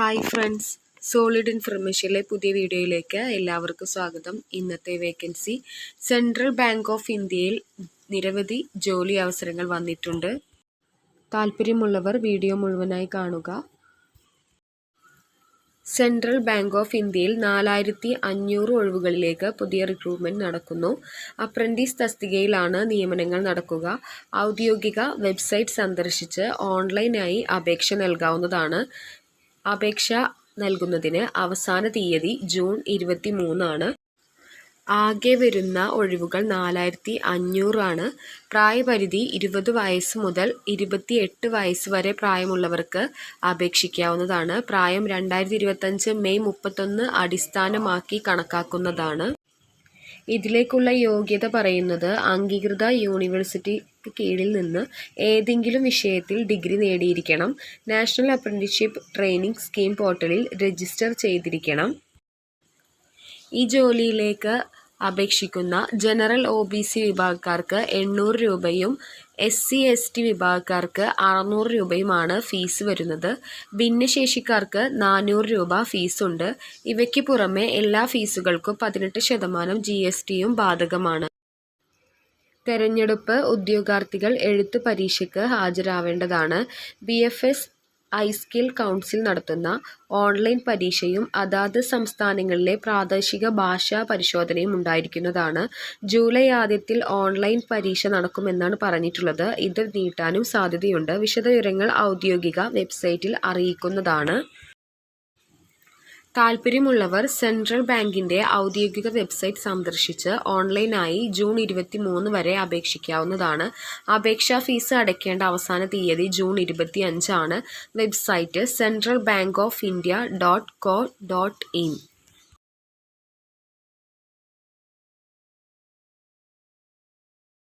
Hi friends solid ഇൻഫർമേഷനിലെ പുതിയ വീഡിയോയിലേക്ക് എല്ലാവർക്കും സ്വാഗതം. ഇന്നത്തെ വേക്കൻസി സെൻട്രൽ ബാങ്ക് ഓഫ് ഇന്ത്യയിൽ നിരവധി ജോലി അവസരങ്ങൾ വന്നിട്ടുണ്ട്. താല്പര്യമുള്ളവർ വീഡിയോ മുഴുവനായി കാണുക. സെൻട്രൽ ബാങ്ക് ഓഫ് ഇന്ത്യയിൽ നാലായിരത്തി അഞ്ഞൂറ് ഒഴിവുകളിലേക്ക് പുതിയ റിക്രൂട്ട്മെന്റ് നടക്കുന്നു. അപ്രന്റീസ് തസ്തികയിലാണ് നിയമനങ്ങൾ നടക്കുക. ഔദ്യോഗിക വെബ്സൈറ്റ് സന്ദർശിച്ച് ഓൺലൈനായി അപേക്ഷ നൽകാവുന്നതാണ്. അപേക്ഷ നൽകുന്നതിന് അവസാന തീയതി ജൂൺ ഇരുപത്തി മൂന്നാണ് ആകെ വരുന്ന ഒഴിവുകൾ നാലായിരത്തി അഞ്ഞൂറാണ് പ്രായപരിധി ഇരുപത് വയസ്സ് മുതൽ ഇരുപത്തി എട്ട് വയസ്സ് വരെ പ്രായമുള്ളവർക്ക് അപേക്ഷിക്കാവുന്നതാണ്. പ്രായം രണ്ടായിരത്തി ഇരുപത്തഞ്ച് മെയ് മുപ്പത്തൊന്ന് അടിസ്ഥാനമാക്കി കണക്കാക്കുന്നതാണ്. ഇതിലേക്കുള്ള യോഗ്യത പറയുന്നത് അംഗീകൃത യൂണിവേഴ്സിറ്റിക്ക് കീഴിൽ നിന്ന് ഏതെങ്കിലും വിഷയത്തിൽ ഡിഗ്രി നേടിയിരിക്കണം. നാഷണൽ അപ്രന്റീസ്ഷിപ്പ് ട്രെയിനിങ് സ്കീം പോർട്ടലിൽ രജിസ്റ്റർ ചെയ്തിരിക്കണം. ഈ ജോലിയിലേക്ക് അപേക്ഷിക്കുന്ന ജനറൽ ഒ ബി സി വിഭാഗക്കാർക്ക് എണ്ണൂറ് രൂപയും എസ് സി എസ് ടി വിഭാഗക്കാർക്ക് അറുന്നൂറ് രൂപയുമാണ് ഫീസ് വരുന്നത്. ഭിന്നശേഷിക്കാർക്ക് നാനൂറ് രൂപ ഫീസുണ്ട്. ഇവയ്ക്ക് പുറമെ എല്ലാ ഫീസുകൾക്കും പതിനെട്ട് ശതമാനം ജി എസ് ടിയും ബാധകമാണ്. തെരഞ്ഞെടുപ്പ് ഉദ്യോഗാർത്ഥികൾ എഴുത്ത് പരീക്ഷയ്ക്ക് ഹാജരാവേണ്ടതാണ്. B F S I skill council നടത്തുന്ന ഓൺലൈൻ പരീക്ഷയും അതാത് സംസ്ഥാനങ്ങളിലെ പ്രാദേശിക ഭാഷാ പരിശോധനയും ഉണ്ടായിരിക്കുന്നതാണ്. ജൂലൈ ആദ്യത്തിൽ ഓൺലൈൻ പരീക്ഷ നടക്കുമെന്നാണ് പറഞ്ഞിട്ടുള്ളത്. ഇത് നീട്ടാനും സാധ്യതയുണ്ട്. വിശദവിവരങ്ങൾ ഔദ്യോഗിക വെബ്സൈറ്റിൽ അറിയിക്കുന്നതാണ്. താൽപ്പര്യമുള്ളവർ സെൻട്രൽ ബാങ്കിന്റെ ഔദ്യോഗിക വെബ്സൈറ്റ് സന്ദർശിച്ച് ഓൺലൈനായി ജൂൺ ഇരുപത്തിമൂന്ന് വരെ അപേക്ഷിക്കാവുന്നതാണ്. അപേക്ഷാ ഫീസ് അടയ്ക്കേണ്ട അവസാന തീയതി June ഇരുപത്തിയഞ്ചാണ്. Website central bank of India dot co dot in.